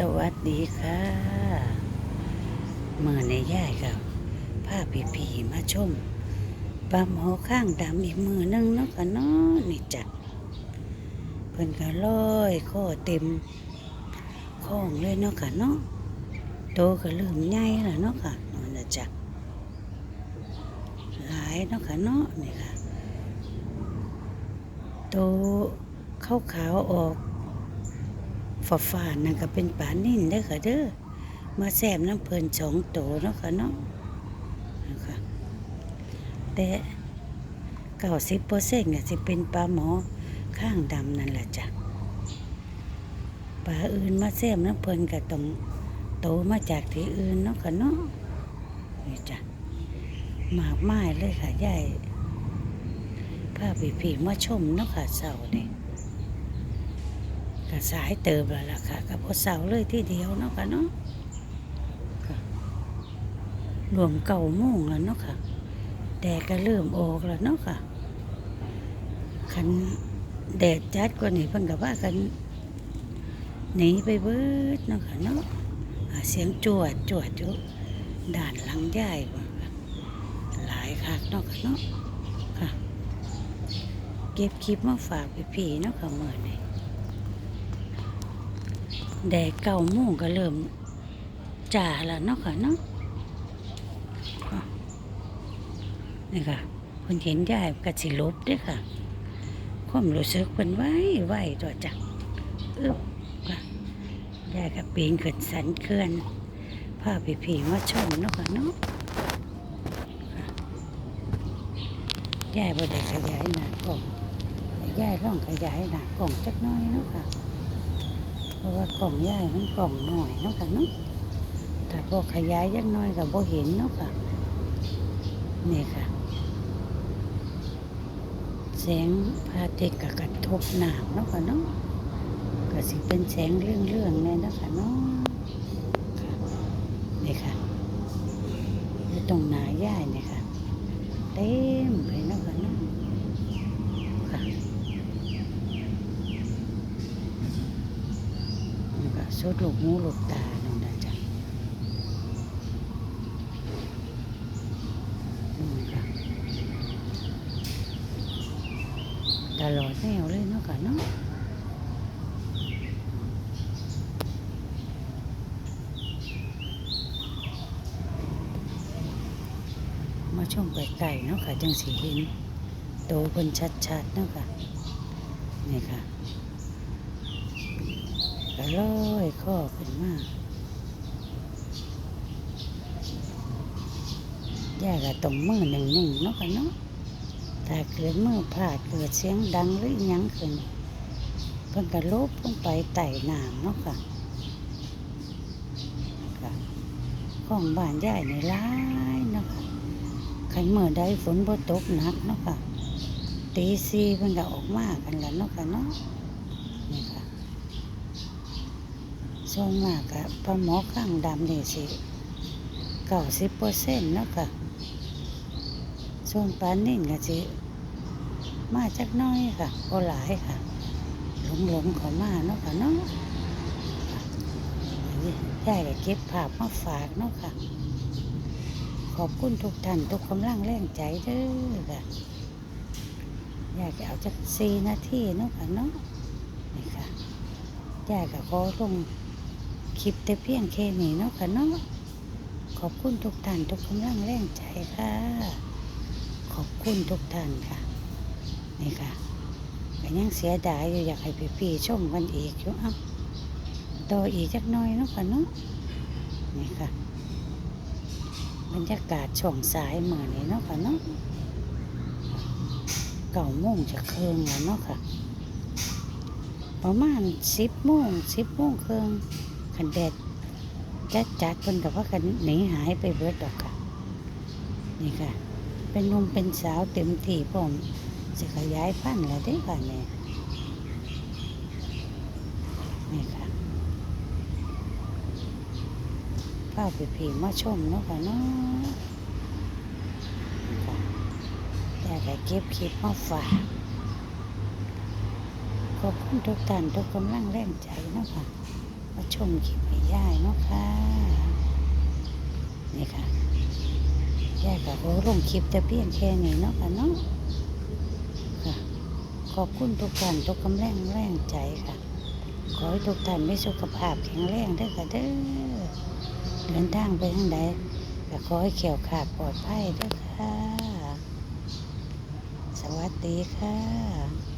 สวัสดีค่ะเมื่อในย่ายกับพาผีผีมาชมปลาหมอข้างดำอีกมือนึงเนาะกันเนาะนี่จ้ะเพิ่นก็ลอยข้อเต็มข้องเลยเนาะค่ะเนาะโตก็เริ่มใหญ่แล้วเนาะค่ะนั่นน่ะจ้ะหลายเนาะค่ะเนาะนี่ค่ะโตขาวๆออก ฝาฝานั่นก็เป็นปลานิ่นเด้ค่ะเด้อมาแซมน้ำเพลินสองโตเนาะค่ะเนาะนะคะแต่เก้าสิบเปอร์เซ็นต์เนี่ยจะเป็นปลาหมอข้างดำนั่นแหละจ้ะปลาอื่นมาแซมน้ำเพลินก็ต้องโตมาจากที่อื่นเนาะค่ะเนาะนี่จ้ะหมากไม้เลยค่ะยายพาผีผีๆมาชมเนาะค่ะเสาเนี่ย ก็สายเติบแล้วล่ะค่ะกับพอเสาเลยที่เดียวเนาะค่ะเนาะรวมเก่าโมุ่งแล้วเนาะค่ะแดดก็เริ่มออกแล้วเนาะค่ะคันแดดจัดกว่านี้เพิ่นก็ว่ากันหนีไปเบิดเนาะค่ะเนาะเสียงจวดจวดอยู่ด่านหลังย่ายว่าหลายคักเนาะค่ะเนาะค่ะ เก็บคลิปมาฝากพี่ๆเนาะค่ะเมื่อนี้ แดดเก้าโมงก็เริ่มจ่าแล้วเนาะค่ะเนาะอะนี่ค่ะคนเห็นยายก็สิลบด้วยค่ะ ความรู้สึกเป็นไหวไหวตัวจักอึบค่ะยายก็ปีนขึ้นสันเขื่อนพาพี่ผีมาชมเนาะค่ะเนาะค่ะยายบ่ได้ขยายหน้ากล่องยายลองขยายหน้ากล่องจักน้อยเนาะค่ะ ราะว่ากล่องใหญ่มันกล่องหน่อยเนาะค่ะเนาะถ้าพอขยายยังน้อยก็บ่เห็นเนาะค่ะนี่ค่ะแสงพาทิตกกระทบหนามเนาะค่ะเนาะก็สิเป็นแสงเรื่องๆแน่เนาะค่ะเนาะนี่ค่ะตรงหนาย่ายนี่ค่ะเต็มเลยเนาะค่ะเนาะค่ะ แล้วก็ สุดลูกหูลูกตานั่นนะจ๊ะอืมค่ะตลอดแนวเลยเนาะค่ะเนาะมาช่วงไกลๆเนาะค่ะ จังสีเห็นโตเพิ่นชัดๆเนาะค่ะ นี่ค่ะ ก็ลอยข้อขึ้นมาแย่ก็ตรงมือหนึ่งหนึ่งเนาะค่ะเนาะถ้าเกิดมือพลาดเกิดเสียงดังหรือยังขึ้นเพิ่นก็ลบลงไปไต่น้ำเนาะค่ะค่ะของบ้านย่ายในร้ายเนาะค่ะขันเมื่อใดฝนบ่ตกหนักเนาะค่ะตีซีเพิ่นก็ออกมากันแล้วเนาะค่ะเนาะนี่ค่ะ ส่วนมากกับปลาหมอข้างดำนี่สิเก้าสิบเปอร์เซ็นต์เนาะค่ะส่วนปลานิ่นก็สิมาจักน้อยค่ะก็หลายค่ะ หลงหลงๆเขามาเนาะค่ะเนาะยายก็เก็บภาพมาฝากเนาะค่ะ ขอบคุณทุกท่านทุกกำลังแรงใจเด้อค่ะยายก็เอาจักสี่นาทีเนาะค่ะเนาะนี่ค่ะยายก็ขอลง คลิปแต่เพียงแค่นี้เนาะค่ะเนาะขอบคุณทุกท่านทุกกำลังแรงใจค่ะ ขอบคุณทุกท่านค่ะ นี่ค่ะก็ยังเสียดายอยู่อยากให้พี่ๆชมกันอีกอยู่เอ้าต่ออีกจักหน้อยเนาะค่ะเนาะนี่ค่ะบรรยากาศช่วงสายเมื่อนี้เนาะค่ะเนาะเก่าโมงจะเคืองแล้วเนาะค่ะ ประมาณสิบโมงสิบโมงเครึ่ง คันแดดจัดจัดเพิ่นกับว่ากันหนีหายไปเบิดดอกค่ะ นี่ค่ะ เป็นนุ่มเป็นสาวเต็มที่พร้อมจะขยายพันธุ์แล้วเด้ค่ะเนี่ยนี่ค่ะพาไปผีมาชมเนาะค่ะเนาะนี่ค่ะแต่เก็บคลิปมาฝากขอบคุณทุกท่านทุกกำลังแรงใจเนาะคะ มาชมคลิปให้ยายเนาะค่ะนี่ค่ะยายกับโอ้ลงคลิปแต่เพียงแค่นี้เนาะค่ะเนาะค่ะขอบคุณทุกท่านทุกกำลังแรงใจค่ะ ขอให้ทุกท่านมีสุขภาพแข็งแรงเด้อค่ะเด้อเดินทางไปทางใดก็ขอให้เขียวขาดปลอดภัยเด้อค่ะ สวัสดีค่ะ